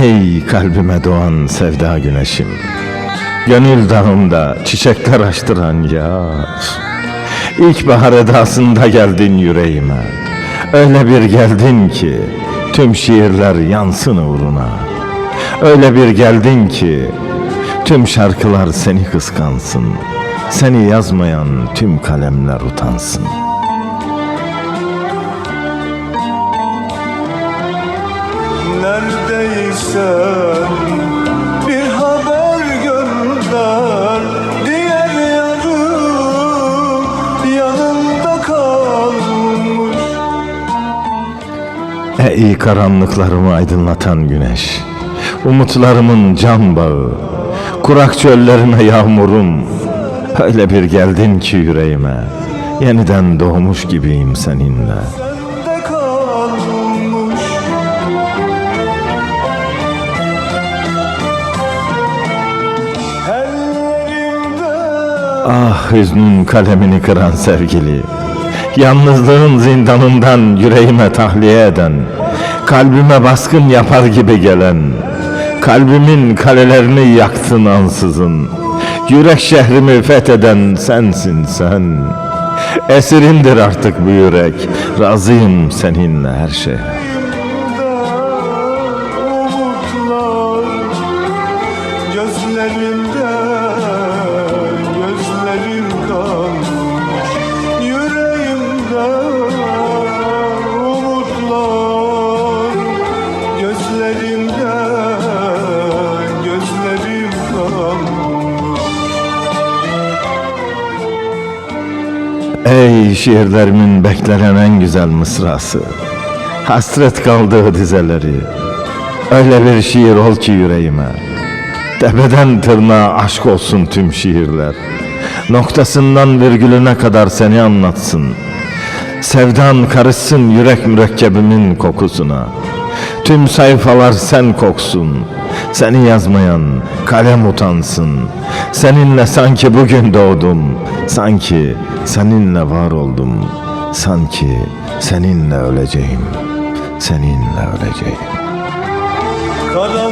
Ey kalbime doğan sevda güneşim. Gönül dağımda çiçekler açtıran yar İlkbahar edasında geldin yüreğime. Öyle bir geldin ki Tüm şiirler yansın uğruna. Öyle bir geldin ki Tüm şarkılar seni kıskansın. Seni yazmayan tüm kalemler utansın yanında kalmış. Ey karanlıklarımı aydınlatan güneş Umutlarımın can bağı Kurak çöllerine yağmurum. Öyle bir geldin ki yüreğime Yeniden doğmuş gibiyim seninle Ah hüznün kalemini kıran sevgili. Yalnızlığın zindanından yüreğime tahliye eden Kalbime baskın yapar gibi gelen Kalbimin kalelerini yaktın ansızın. Yürek şehrimi fetheden sensin sen. Esirindir artık bu yürek Razıyım seninle her şeye. Gözlerim Ey şiirlerimin beklenen en güzel mısrası. Hasret kaldığı dizeleri. Öyle bir şiir ol ki yüreğime. Tepeden tırnağa aşk olsun tüm şiirler. Noktasından virgülüne kadar seni anlatsın. Sevdan karışsın yürek mürekkebimin kokusuna. Tüm sayfalar sen koksun Seni yazmayan kalem utansın. Seninle sanki bugün doğdum. Sanki seninle var oldum. Sanki seninle öleceğim. Seninle öleceğim. Karanlık